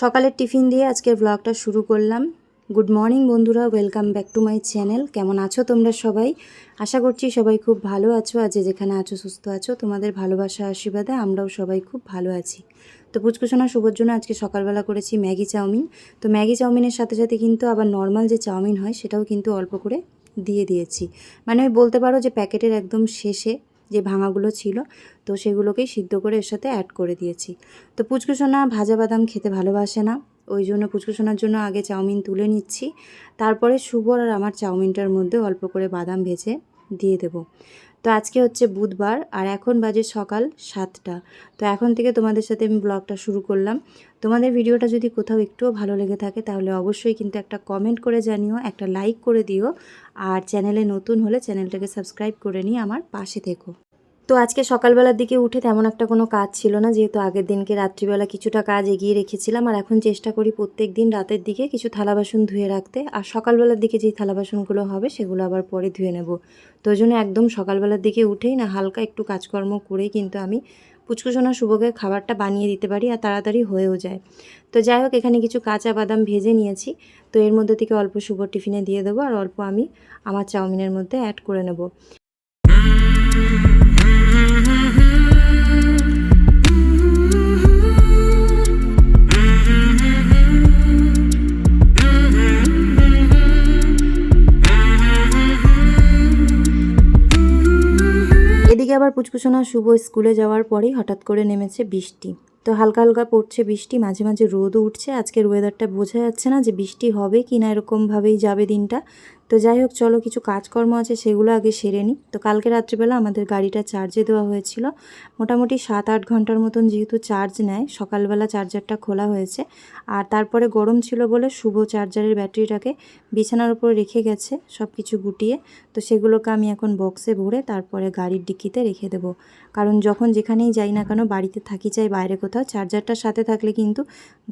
সকালের টিফিন দিয়ে আজকের ব্লগটা শুরু করলাম। গুড মর্নিং বন্ধুরা welcome back to my channel কেমন আছো তোমরা সবাই? আশা করছি সবাই খুব ভালো আছো। আজ যেখানে আছো, সুস্থ আছো। তোমাদের ভালোবাসা, আশীর্বাদে আমরাও সবাই খুব ভালো আছি। তো পুচকুসোনা শুভর জন্য আজকে সকালবেলা করেছি ম্যাগি চাউমিন। তো ম্যাগি চাউমিনের সাথে সাথে কিন্তু আবার নর্মাল যে চাউমিন হয়, সেটাও কিন্তু অল্প করে দিয়ে দিয়েছি। মানে ওই বলতে পারো যে প্যাকেটের একদম শেষে যে ভাঙাগুলো ছিল, তো সেগুলোকেই সিদ্ধ করে এর সাথে অ্যাড করে দিয়েছি। তো পুচকুসোনা ভাজা বাদাম খেতে ভালোবাসে না, ওই জন্য পুচকুসোনার জন্য আগে চাউমিন তুলে নিচ্ছি। তারপরে শুভর আর আমার চাউমিনটার মধ্যে অল্প করে বাদাম ভেজে দিয়ে দেব। তো আজকে হচ্ছে বুধবার আর এখন বাজে সকাল সাতটা। তো এখন থেকে তোমাদের সাথে আমি ব্লগটা শুরু করলাম। তোমাদের ভিডিওটা যদি কোথাও একটুও ভালো লেগে থাকে, তাহলে অবশ্যই কিন্তু একটা কমেন্ট করে জানিও, একটা লাইক করে দিও। আর চ্যানেলে নতুন হলে চ্যানেলটাকে সাবস্ক্রাইব করে নিয়ে আমার পাশে থেকো। তো আজকে সকালবেলার দিকে উঠে তেমন একটা কোনো কাজ ছিল না, যেহেতু আগের দিনকে রাত্রিবেলা কিছুটা কাজ এগিয়ে রেখেছিলাম। আর এখন চেষ্টা করি প্রত্যেক দিন রাতের দিকে কিছু থালা বাসন ধুয়ে রাখতে। আর সকালবেলার দিকে যেই থালা বাসনগুলো হবে সেগুলো আবার পরে ধুয়ে নেব। তো জন্য একদম সকালবেলার দিকে উঠেই না, হালকা একটু কাজকর্ম করেই কিন্তু আমি পুচকুসোনা শুভকে খাবারটা বানিয়ে দিতে পারি আর তাড়াতাড়ি হয়েও যায়। তো যাই হোক, এখানে কিছু কাঁচা বাদাম ভেজে নিয়েছি। তো এর মধ্যে থেকে অল্প শুভ টিফিনে দিয়ে দেবো আর অল্প আমি আমার চাউমিনের মধ্যে অ্যাড করে নেব। আবার পুচপুচনা শুভ স্কুলে যাওয়ার পরেই হঠাৎ করে নেমেছে বৃষ্টি। তো হালকা হালকা পড়ছে বৃষ্টি, মাঝে মাঝে রোদও উঠছে। আজকের ওয়েদারটা বোঝা যাচ্ছে না যে বৃষ্টি হবে কি না এরকমভাবেই যাবে দিনটা। তো যাই হোক, চলো কিছু কাজকর্ম আছে, সেগুলো আগে সেরে নিই। তো কালকে রাত্রিবেলা আমাদের গাড়িটা চার্জে দেওয়া হয়েছিল। মোটামুটি সাত আট ঘণ্টার মতন যেহেতু চার্জ নেয়, সকালবেলা চার্জারটা খোলা হয়েছে। আর তারপরে গরম ছিল বলে শুভ চার্জারের ব্যাটারিটাকে বিছানার উপর রেখে গেছে সব কিছু গুটিয়ে। তো সেগুলোকে আমি এখন বক্সে ভরে তারপরে গাড়ির ডিক্কিতে রেখে দেবো। কারণ যখন যেখানেই যাই না কেন, বাড়িতে থাকি চাই বাইরে কোথাও চার্জারটার সাথে থাকলে কিন্তু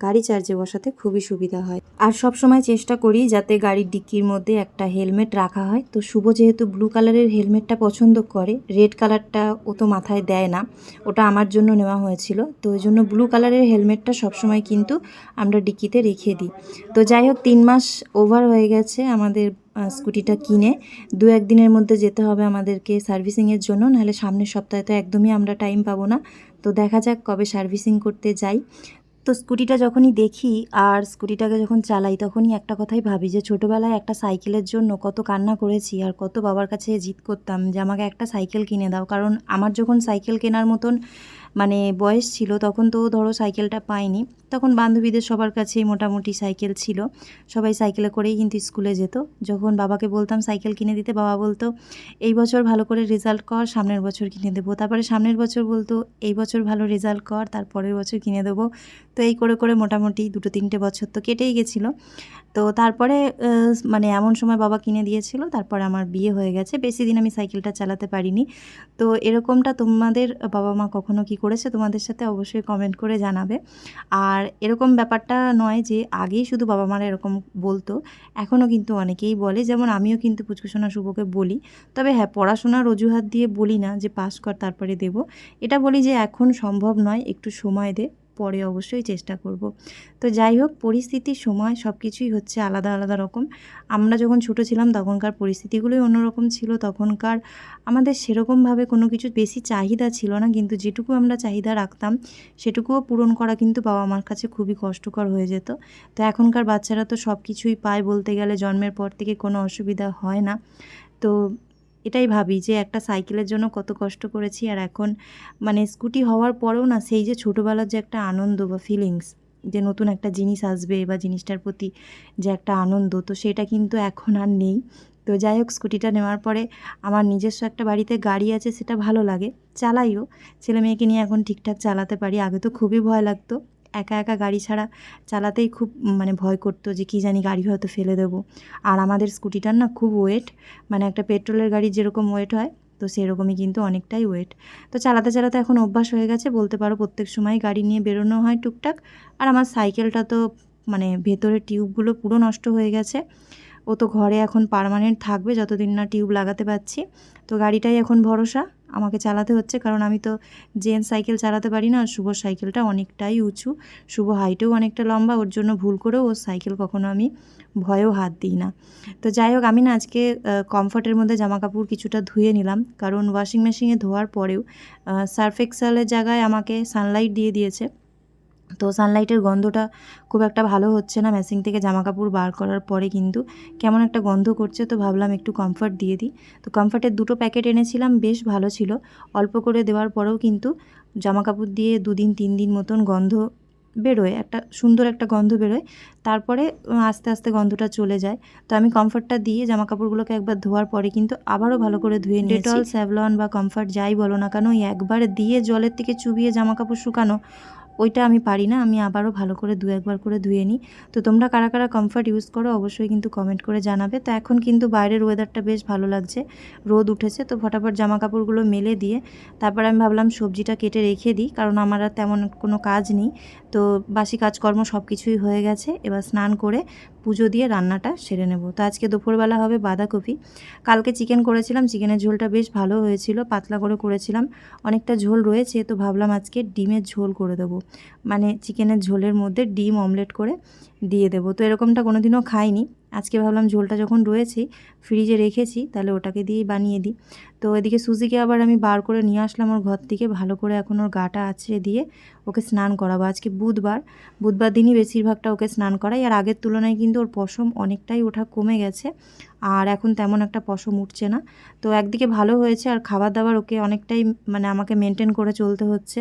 গাড়ি চার্জে বসাতে খুবই সুবিধা হয়। আর সব সময় চেষ্টা করি যাতে গাড়ির ডিক্কির মধ্যে একটা হেলমেট রাখা হয়। তো শুভ যেহেতু ব্লু কালারের হেলমেটটা পছন্দ করে রেড কালারটা ও তো মাথায় দেয় না। ওটা আমার জন্য নেওয়া হয়েছিল। তো ওই জন্য ব্লু কালারের হেলমেটটা সবসময় কিন্তু আমরা ডিকিতে রেখে দিই। তো যাই হোক, তিন মাস ওভার হয়ে গেছে আমাদের স্কুটিটা কিনে। দু একদিনের মধ্যে যেতে হবে আমাদেরকে সার্ভিসিংয়ের জন্য, নাহলে সামনের সপ্তাহে তো একদমই আমরা টাইম পাবো না। তো দেখা যাক কবে সার্ভিসিং করতে যাই। তো স্কুটিটা যখনই দেখি আর স্কুটিটাকে যখন চালাই তখনই একটা কথাই ভাবি যে ছোটোবেলায় একটা সাইকেলের জন্য কত কান্না করেছি আর কত বাবার কাছে জিদ করতাম যে আমাকে একটা সাইকেল কিনে দাও। কারণ আমার যখন সাইকেল কেনার মতন মানে বয়স ছিল তখন তো ধরো সাইকেলটা পাইনি। তখন বান্ধবীদের সবার কাছেই মোটামুটি সাইকেল ছিল। সবাই সাইকেলে করেই কিন্তু স্কুলে যেত। যখন বাবাকে বলতাম সাইকেল কিনে দিতে, বাবা বলতো, এই বছর ভালো করে রেজাল্ট কর, সামনের বছর কিনে দেবো। তারপরে সামনের বছর বলতো, এই বছর ভালো রেজাল্ট কর, তারপরের বছর কিনে দেবো। তো এই করে করে মোটামুটি দুটো তিনটে বছর তো কেটেই গেছিল। তো তারপরে মানে এমন সময় বাবা কিনে দিয়েছিল, তারপরে আমার বিয়ে হয়ে গেছে। বেশি দিন আমি সাইকেলটা চালাতে পারিনি। তো এরকমটা তোমাদের বাবা মা কখনো কি করেছে, তোমাদের সাথে অবশ্যই কমেন্ট করে জানাবে। আর এরকম ব্যাপারটা নয় যে আগেই শুধু বাবা মারা এরকম বলতো, এখনও কিন্তু অনেকেই বলে। যেমন আমিও কিন্তু পুচকুসোনা শুভকে বলি। তবে হ্যাঁ পড়াশোনার অজুহাত দিয়ে বলি না যে পাস কর, তারপরে দেব। এটা বলি যে এখন সম্ভব নয়, একটু সময় দে। পরে অবশ্যই চেষ্টা করব। তো যাই হোক পরিস্থিতির সময় সব কিছুই হচ্ছে আলাদা আলাদা রকম। আমরা যখন ছোট ছিলাম, তখনকার পরিস্থিতিগুলোই অন্যরকম ছিল। তখনকার আমাদের সেরকমভাবে কোনো কিছু বেশি চাহিদা ছিল না, কিন্তু যেটুকু আমরা চাহিদা রাখতাম, সেটুকুও পূরণ করা কিন্তু বাবা মার কাছে খুবই কষ্টকর হয়ে যেত। তো এখনকার বাচ্চারা তো সব কিছুই পায় বলতে গেলে, জন্মের পর থেকে কোনো অসুবিধা হয় না। তো এটাই ভাবি যে একটা সাইকেলের জন্য কত কষ্ট করেছি আর এখন মানে স্কুটি হওয়ার পরেও না সেই যে ছোটোবেলার যে একটা আনন্দ বা ফিলিংস যে নতুন একটা জিনিস আসবে বা জিনিসটার প্রতি যে একটা আনন্দ, তো সেটা কিন্তু এখন আর নেই। তো যাই হোক, স্কুটিটা নেওয়ার পরে আমার নিজস্ব একটা বাড়িতে গাড়ি আছে, সেটা ভালো লাগে, চালাইও। ছেলে মেয়েকে নিয়ে এখন ঠিকঠাক চালাতে পারি, আগে তো খুবই ভয় লাগতো। একা একা গাড়ি ছাড়া চালাতেই খুব মানে ভয় করতো যে কী জানি গাড়ি হয়তো ফেলে দেবো। আর আমাদের স্কুটিটার না খুব ওয়েট মানে একটা পেট্রোলের গাড়ির যেরকম ওয়েট হয়, তো সেরকমই কিন্তু অনেকটাই ওয়েট। তো চালাতে চালাতে এখন অভ্যাস হয়ে গেছে, বলতে পারো প্রত্যেক সময় গাড়ি নিয়ে বেরোনো হয় টুকটাক। আর আমার সাইকেলটা তো মানে ভেতরের টিউবগুলো পুরো নষ্ট হয়ে গেছে। ও তো ঘরে এখন পার্মানেন্ট থাকবে, যতদিন না টিউব লাগাতে পারছি। তো গাড়িটাই এখন ভরসা। আমাকে চালাতে হচ্ছে, কারণ আমি তো জেন্টস সাইকেল চালাতে পারি না। শুভ সাইকেলটা অনেকটাই উঁচু, শুভ হাইটেও অনেকটা লম্বা, ওর জন্য ভুল করেও ওর সাইকেল কখনো আমি ভয়েও হাত দিই না। তো যাই হোক, আমি না আজকে কমফর্টের মধ্যে জামা কাপড় কিছুটা ধুয়ে নিলাম, কারণ ওয়াশিং মেশিনে ধোয়ার পরেও সার্ফ এক্সেলের জায়গায় আমাকে সানলাইট দিয়ে দিয়েছে। তো সানলাইটের গন্ধটা খুব একটা ভালো হচ্ছে না। মেশিন থেকে জামা কাপড় বার করার পরে কিন্তু কেমন একটা গন্ধ করছে তো ভাবলাম একটু কমফর্ট দিয়ে দিই। তো কমফর্টের দুটো প্যাকেট এনেছিলাম, বেশ ভালো ছিল। অল্প করে দেওয়ার পরেও কিন্তু জামা কাপড় দিয়ে দুদিন তিন দিন মতন গন্ধ বেরোয়, একটা সুন্দর একটা গন্ধ বেরোয়। তারপরে আস্তে আস্তে গন্ধটা চলে যায়। তো আমি কমফর্টটা দিয়ে জামা কাপড়গুলোকে একবার ধোয়ার পরে কিন্তু আবারও ভালো করে ধুয়ে ডেটল স্যাভলন বা কমফর্ট যাই বলো না কেন একবার দিয়ে জলের থেকে চুবিয়ে জামা কাপড় শুকানো ওইটা আমি পারি না, আমি আবারও ভালো করে দু একবার করে ধুয়ে নিই। তো তোমরা কারা কারা কমফর্ট ইউজ করো অবশ্যই কিন্তু কমেন্ট করে জানাবে। তো এখন কিন্তু বাইরের ওয়েদারটা বেশ ভালো লাগছে, রোদ উঠেছে, তো ফটাফট জামা কাপড়গুলো মেলে দিয়ে তারপর আমি ভাবলাম সবজিটা কেটে রেখে দিই, কারণ আমার আর তেমন কোনো কাজ নেই। তো বাসি কাজকর্ম সব কিছুই হয়ে গেছে, এবার স্নান করে পুজো দিয়ে রান্নাটা সেরে নেব। তো আজকে দুপুরবেলা হবে বাঁধাকপি। কালকে চিকেন করেছিলাম, চিকেনের ঝোলটা বেশ ভালো হয়েছিল, পাতলা করে করেছিলাম। অনেকটা ঝোল রয়েছে, তো ভাবলাম আজকে ডিমের ঝোল করে দেবো। মানে চিকেনের ঝোলের মধ্যে ডিম অমলেট করে দিয়ে দেবো। তো এরকমটা কোনো দিনও খাইনি। আজকে ভাবলাম ঝোলটা যখন রয়েছে, ফ্রিজে রেখেছি, তাহলে ওটাকে দিয়েই বানিয়ে দিই। তো এদিকে সুজিকে আবার আমি বার করে নিয়ে আসলাম ওর ঘর থেকে। ভালো করে এখন ওর গাটা আছড়ে দিয়ে ওকে স্নান করাবো। আজকে বুধবার। বুধবার দিনই বেশিরভাগটা ওকে স্নান করাই। আর আগের তুলনায় কিন্তু ওর পশম অনেকটাই ওঠা কমে গেছে। আর এখন তেমন একটা পশম উঠছে না। তো একদিকে ভালো হয়েছে, আর খাবার দাবার ওকে অনেকটাই মানে আমাকে মেনটেন করে চলতে হচ্ছে।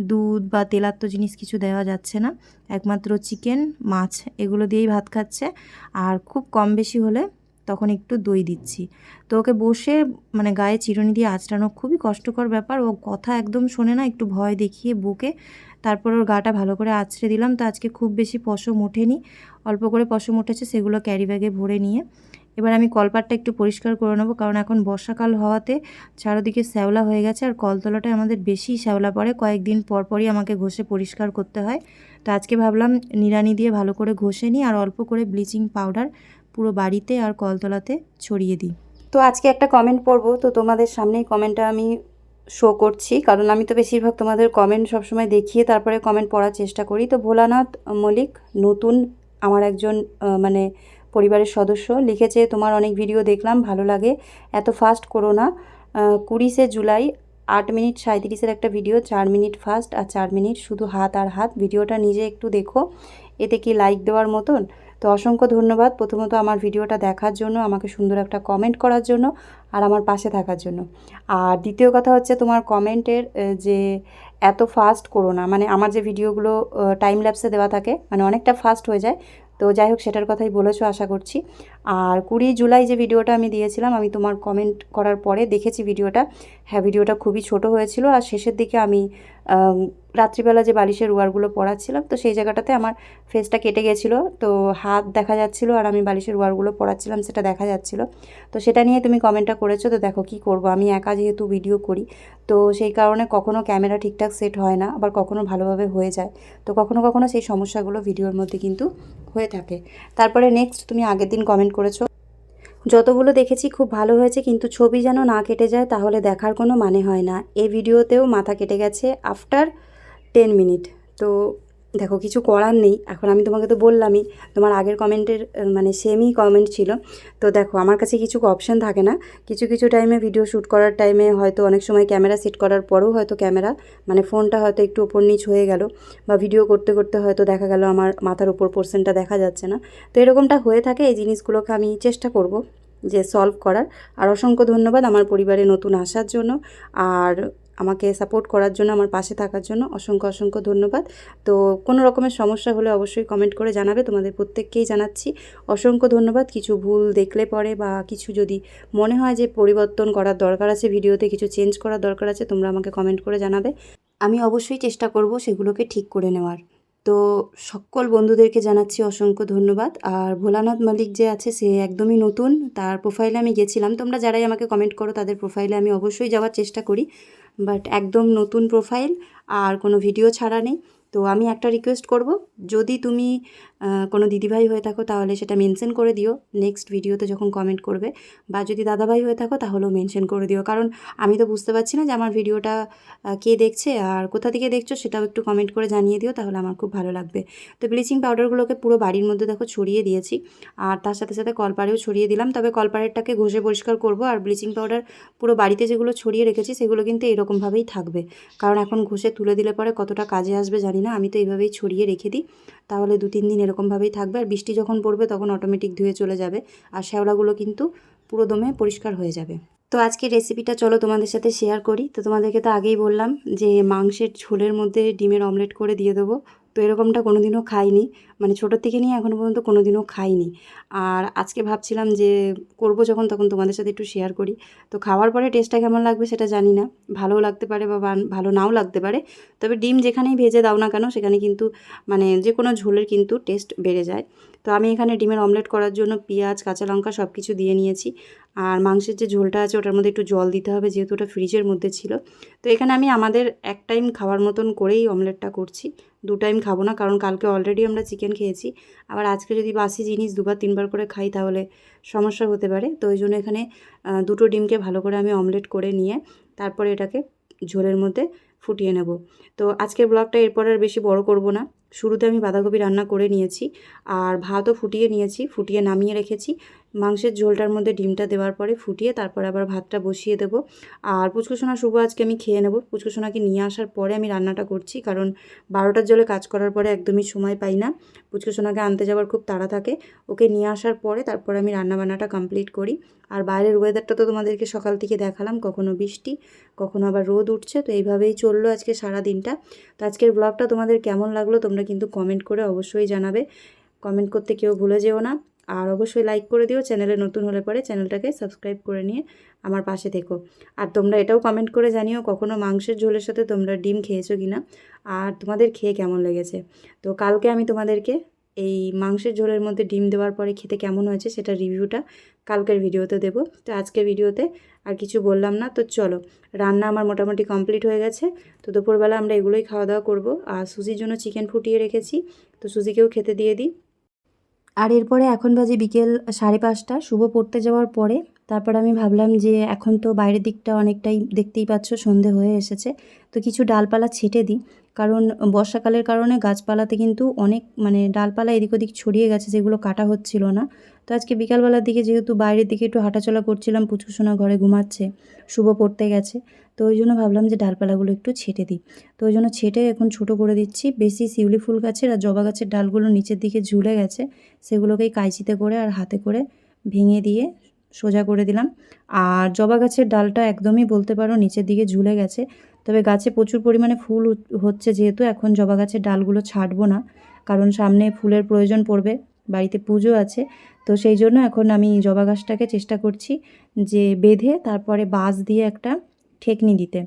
দুধ বা তেলাত্ম জিনিস কিছু দেওয়া যাচ্ছে না। একমাত্র চিকেন, মাছ, এগুলো দিয়েই ভাত খাচ্ছে। আর খুব কম বেশি হলে তখন একটু দই দিচ্ছি। তো ওকে বসে মানে গায়ে চিরুনি দিয়ে আঁচড়ানো খুবই কষ্টকর ব্যাপার। ও কথা একদম শোনে না, একটু ভয় দেখিয়ে বুকে। তারপর ওর গাটা ভালো করে আঁচড়ে দিলাম। তো আজকে খুব বেশি পশম ওঠেনি। অল্প করে পশম উঠেছে, সেগুলো ক্যারি ব্যাগে ভরে নিয়ে এবার আমি কলপাটটা একটু পরিষ্কার করে নেব, কারণ এখন বর্ষাকাল হওয়াতে চারদিকে শ্যাওলা হয়ে গেছে আর কলতলাটায় আমাদের বেশি শ্যাওলা পড়ে। কয়েকদিন পর পরই আমাকে ঘষে পরিষ্কার করতে হয়। তো আজকে ভাবলাম নিড়ানি দিয়ে ভালো করে ঘষে নিই আর অল্প করে ব্লিচিং পাউডার পুরো বাড়িতে আর কলতলাতে ছড়িয়ে দিই। তো আজকে একটা কমেন্ট পড়ব, তো তোমাদের সামনেই কমেন্টটা আমি শো করছি, কারণ আমি তো বেশিরভাগ তোমাদের কমেন্ট সবসময় দেখিয়ে তারপরে কমেন্ট পড়ার চেষ্টা করি। তো ভোলানাথ মল্লিক নতুন আমার একজন মানে পরিবারের সদস্য লিখেছে, তোমার অনেক ভিডিও দেখলাম, ভালো লাগে। এত ফাস্ট করো না। কুড়িশে জুলাই, আট মিনিট সাঁত্রিশের একটা ভিডিও চার মিনিট ফাস্ট আর চার মিনিট শুধু হাত আর হাত। ভিডিওটা নিজে একটু দেখো। এতে কি লাইক দেওয়ার মতন? তো অসংখ্য ধন্যবাদ প্রথমত আমার ভিডিওটা দেখার জন্য, আমাকে সুন্দর একটা কমেন্ট করার জন্য আর আমার পাশে থাকার জন্য। আর দ্বিতীয় কথা হচ্ছে তোমার কমেন্টের যে এত ফাস্ট করো না। মানে আমার যে ভিডিওগুলো টাইম ল্যাপসে দেওয়া থাকে মানে অনেকটা ফাস্ট হয়ে যায় তো যাই হোক সেটার কথাই বলেছ, আশা করছি। আর কুড়ি জুলাই যে ভিডিওটা আমি দিয়েছিলাম, আমি তোমার কমেন্ট করার পরে দেখেছি ভিডিওটা। হ্যাঁ ভিডিওটা খুবই ছোট হয়েছিল, আর শেষের দিকে আমি রাত্রিবেলা যে বালিশের ওয়ারগুলো পড়াচ্ছিলাম তো সেই জায়গাটাতে আমার ফেসটা কেটে গেছিল। তো হাত দেখা যাচ্ছিল আর আমি বালিশের ওয়ারগুলো পড়াচ্ছিলাম সেটা দেখা যাচ্ছিল। তো সেটা নিয়ে তুমি কমেন্টটা করেছ, তো দেখো কি করব। আমি একা যেহেতু ভিডিও করি, তো সেই কারণে কখনো ক্যামেরা ঠিকঠাক সেট হয় না, আবার কখনো ভালোভাবে হয়ে যায়। তো কখনো কখনো সেই সমস্যাগুলো ভিডিওর মধ্যে কিন্তু হয়ে থাকে। তারপরে নেক্সট তুমি আগের দিন কমেন্ট করেছ যতগুলো দেখেছি খুব ভালো হয়েছে, কিন্তু ছবি যেন না কেটে যায় তাহলে দেখার কোনো মানে হয় না। এই ভিডিওতেও মাথা কেটে গেছে আফটার টেন মিনিট তো দেখো, কিছু করার নেই। এখন আমি তোমাকে তো বললামই, তোমার আগের কমেন্টের মানে সেমই কমেন্ট ছিল। তো দেখো, আমার কাছে কিছু অপশান থাকে না। কিছু কিছু টাইমে ভিডিও শ্যুট করার টাইমে হয়তো অনেক সময় ক্যামেরা সেট করার পরেও হয়তো ক্যামেরা মানে ফোনটা হয়তো একটু ওপর নিচ হয়ে গেল বা ভিডিও করতে করতে হয়তো দেখা গেল আমার মাথার উপর পোর্শনটা দেখা যাচ্ছে না। তো এরকমটা হয়ে থাকে, এই জিনিসগুলোকে আমি চেষ্টা করব যে সলভ করার। আর অসংখ্য ধন্যবাদ আমার পরিবারে নতুন আসার জন্য। আর আমাকে সাপোর্ট করার জন্য, আমার পাশে থাকার জন্য অসংখ্য অসংখ্য ধন্যবাদ। তো কোনো রকমের সমস্যা হলে অবশ্যই কমেন্ট করে জানাবে, তোমাদের প্রত্যেককেই জানাচ্ছি। অসংখ্য ধন্যবাদ। কিছু ভুল দেখলে পরে বা কিছু যদি মনে হয় যে পরিবর্তন করার দরকার আছে, ভিডিওতে কিছু চেঞ্জ করার দরকার আছে, তোমরা আমাকে কমেন্ট করে জানাবে। আমি অবশ্যই চেষ্টা করব সেগুলোকে ঠিক করে নেওয়ার। তো সকল বন্ধুদেরকে জানাচ্ছি অসংখ্য ধন্যবাদ। আর ভোলানাথ মালিক যে আছে, সে একদমই নতুন। তার প্রোফাইলে আমি গেছিলাম। তোমরা যারাই আমাকে কমেন্ট করো, তাদের প্রোফাইলে আমি অবশ্যই যাওয়ার চেষ্টা করি। বাট একদম নতুন প্রোফাইল আর কোনো ভিডিও ছাড়া নেই। তো আমি একটা রিকোয়েস্ট করব, যদি তুমি কোনো দিদিভাই হয়ে থাকো, তাহলে সেটা মেনশন করে দিও। নেক্সট ভিডিওতে যখন কমেন্ট করবে, বা যদি দাদাভাই হয়ে থাকো, তাহলেও মেনশন করে দিও। কারণ আমি তো বুঝতে পারছি না যে আমার ভিডিওটা কে দেখছে, আর কোথা থেকে দেখছ, সেটাও একটু কমেন্ট করে জানিয়ে দিও, তাহলে আমার খুব ভালো লাগবে। তো ব্লিচিং পাউডারগুলোকে পুরো বাড়ির মধ্যে দেখো ছড়িয়ে দিয়েছি, আর তার সাথে সাথে কলপারেও ছড়িয়ে দিলাম। তবে কলপারেরটাকে ঘষে পরিষ্কার করব, আর ব্লিচিং পাউডার পুরো বাড়িতে যেগুলো ছড়িয়ে রেখেছি, সেগুলো কিন্তু এরকমভাবেই থাকবে। কারণ এখন ঘষে তুলে দিলে পরে কতটা কাজে আসবে জানি না, আমি তো এইভাবেই ছড়িয়ে রেখে দিই। তাহলে দু, তিন দিন এরকমভাবেই থাকবে। আর বৃষ্টি যখন পড়বে তখন অটোমেটিক ধুয়ে চলে যাবে। আর শ্যাওলাগুলো কিন্তু পুরো দমে পরিষ্কার হয়ে যাবে। তো আজকে রেসিপিটা চলো তোমাদের সাথে শেয়ার করি। তো তোমাদেরকে তো আগেই বললাম যে মাংসের ঝোলের মধ্যে ডিমের অমলেট করে দিয়ে দেবো। তো এরকমটা কোনো দিনও খাইনি। মানে ছোটোর থেকে নিয়ে এখনও পর্যন্ত কোনো দিনও খাইনি। আর আজকে ভাবছিলাম যে করব যখন, তখন তোমাদের সাথে একটু শেয়ার করি। তো খাওয়ার পরে টেস্টটা কেমন লাগবে সেটা জানি না। ভালোও লাগতে পারে বা ভালো নাও লাগতে পারে। তবে ডিম যেখানেই ভেজে দাও না কেন, সেখানে কিন্তু মানে যে কোনো ঝোলের কিন্তু টেস্ট বেড়ে যায়। তো আমি এখানে ডিমের অমলেট করার জন্য পেঁয়াজ, কাঁচা লঙ্কা সব কিছু দিয়ে নিয়েছি। আর মাংসের যে ঝোলটা আছে ওটার মধ্যে একটু জল দিতে হবে যেহেতু ওটা ফ্রিজের মধ্যে ছিল। তো এখানে আমি আমাদের এক টাইম খাওয়ার মতন করেই অমলেটটা করছি। দু টাইম খাব না কারণ কালকে অলরেডি আমরা চিকেন খেয়েছি। আবার আজকে যদি বাসি জিনিস দুবার তিনবার করে খাই তাহলে সমস্যা হতে পারে। তো ওই জন্য এখানে দুটো ডিমকে ভালো করে আমি অমলেট করে নিয়ে তারপরে এটাকে ঝোলের মধ্যে ফুটিয়ে নেব। তো আজকের ব্লগটা এরপর আর বেশি বড় করব না। শুরুতে আমি বাঁধাকপি রান্না করে নিয়েছি। আর ভাতও ফুটিয়ে নিয়েছি, ফুটিয়ে নামিয়ে রেখেছি। মাংসের ঝোলটার মধ্যে ডিমটা দেওয়ার পরে ফুটিয়ে তারপর আবার ভাতটা বসিয়ে দেবো। আর পুচকুসোনা শুভ আজকে আমি খেয়ে নেব। পুচকুসোনাকে নিয়ে আসার পরে আমি রান্নাটা করছি, কারণ বারোটার জলে কাজ করার পরে একদমই সময় পাই না। পুচকুসোনাকে আনতে যাওয়ার খুব তাড়া থাকে। ওকে নিয়ে আসার পরে তারপর আমি রান্নাবান্নাটা কমপ্লিট করি। আর বাইরের ওয়েদারটা তো তোমাদেরকে সকাল থেকে দেখালাম, কখনো বৃষ্টি, কখনো আবার রোদ উঠছে, তো এইভাবেই চলল আজকে সারা দিনটা তো আজকের ব্লগটা তোমাদের কেমন লাগল তোমরা কিন্তু কমেন্ট করে অবশ্যই জানাবে। কমেন্ট করতে কেউ ভুলে যেও না। আর অবশ্যই লাইক করে দিও, চ্যানেলে নতুন হলে পরে চ্যানেলটাকে সাবস্ক্রাইব করে নিয়ে আমার পাশে থেকো। আর তোমরা এটাও কমেন্ট করে জানিও কখনো মাংসের ঝোলের সাথে তোমরা ডিম খেয়েছো কি না আর তোমাদের খেয়ে কেমন লেগেছে। তো কালকে আমি তোমাদেরকে এই মাংসের ঝোলের মধ্যে ডিম দেওয়ার পরে খেতে কেমন হয়েছে সেটা রিভিউটা কালকের ভিডিওতে দেবো। তো আজকের ভিডিওতে আর কিছু বললাম না, তো চলো, রান্না আমার মোটামুটি কমপ্লিট হয়ে গেছে। তো দুপুরবেলা আমরা এগুলোই খাওয়া দাওয়া করব। আর সুজির জন্য চিকেন ফুটিয়ে রেখেছি, তো সুজিকেও খেতে দিয়ে দিই। আর এরপরে এখন বাজে বিকেল সাড়ে পাঁচটা শুভ পড়তে যাওয়ার পরে তারপর আমি ভাবলাম যে এখন তো বাইরের দিকটা অনেকটাই দেখতেই পাচ্ছ, সন্ধে হয়ে এসেছে। তো কিছু ডালপালা ছেটে দিই। কারণ বর্ষাকালের কারণে গাছপালাতে কিন্তু অনেক মানে ডালপালা এদিক ওদিক ছড়িয়ে গেছে, যেগুলো কাটা হচ্ছিল না। তো আজকে বিকালবেলার দিকে যেহেতু বাইরের দিকে একটু হাঁটাচলা করছিলাম পুচকুসোনা ঘরে ঘুমাচ্ছে, শুভ পড়তে গেছে। তো ওই জন্য ভাবলাম যে ডালপালাগুলো একটু ছেটে দিই। তো ওই জন্য ছেটে এখন ছোট করে দিচ্ছি। বেশি শিউলি ফুল গাছের আর জবা গাছের ডালগুলো নিচের দিকে ঝুলে গেছে, সেগুলোকেই কাইচিতে করে আর হাতে করে ভেঙে দিয়ে সোজা করে দিলাম। আর জবা গাছের ডালটা একদমই বলতে পারো নিচের দিকে ঝুলে গেছে। তবে গাছে প্রচুর পরিমাণে ফুল হচ্ছে যেহেতু এখন জবা গাছের ডালগুলো ছাড়বো না। কারণ সামনে ফুলের প্রয়োজন পড়বে, বাড়িতে পুজো আছে। তো সেই জন্য এখন আমি জবা গাছটাকে চেষ্টা করছি যে বেঁধে তারপরে বাঁশ দিয়ে একটা ঠেকনি দিতে।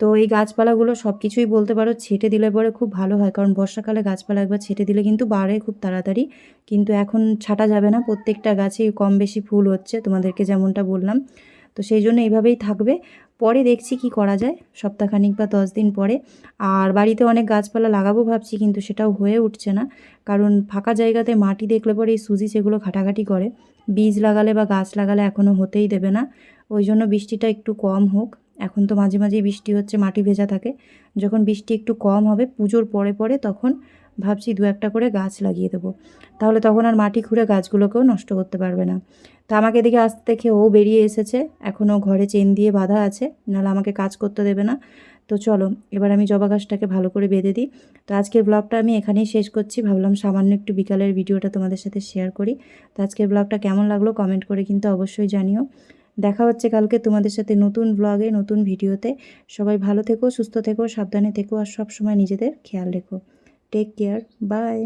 তো এই গাছপালাগুলো সব কিছুই বলতে পারো ছেটে দিলে পরে খুব ভালো হয়, কারণ বর্ষাকালে গাছপালা একবার ছেটে দিলে কিন্তু বাড়ে খুব তাড়াতাড়ি। কিন্তু এখন ছাটা যাবে না, প্রত্যেকটা গাছেই কম বেশি ফুল হচ্ছে, তোমাদেরকে যেমনটা বললাম। তো সেই জন্য এইভাবেই থাকবে। পরে দেখছি কি করা যায়, সপ্তাহখানিক বা দশ দিন পরে। আর বাড়িতে অনেক গাছপালা লাগাবো ভাবছি, কিন্তু সেটাও হয়ে উঠছে না। কারণ ফাঁকা জায়গাতে মাটি দেখলে পরে এই সুজি সেগুলো ঘাটাঘাটি করে। বীজ লাগালে বা গাছ লাগালে এখনও হতেই দেবে না। ওই জন্য বৃষ্টিটা একটু কম হোক। এখন তো মাঝে মাঝেই বৃষ্টি হচ্ছে, মাটি ভেজা থাকে। যখন বৃষ্টি একটু কম হবে, পুজোর পরে পরে তখন ভাবছি দু একটা করে গাছ লাগিয়ে দেবো। তাহলে তখন আর মাটি খুঁড়ে গাছগুলোকেও নষ্ট করতে পারবে না। তা আমাকে এদিকে আসতে দেখে ও বেরিয়ে এসেছে। এখনও ঘরে চেন দিয়ে বাঁধা আছে, নাহলে আমাকে কাজ করতে দেবে না। তো চলো, এবার আমি জবা গাছটাকে ভালো করে বেঁধে দিই। তো আজকের ব্লগটা আমি এখানেই শেষ করছি। ভাবলাম সামান্য একটু বিকালের ভিডিওটা তোমাদের সাথে শেয়ার করি। তো আজকের ব্লগটা কেমন লাগল কমেন্ট করে কিন্তু অবশ্যই জানিও। দেখা হচ্ছে কালকে তোমাদের সাথে নতুন ব্লগে নতুন ভিডিওতে সবাই ভালো থেকো, সুস্থ থেকো, সাবধানে থেকো, আর সবসময় নিজেদের খেয়াল রেখো। Take care bye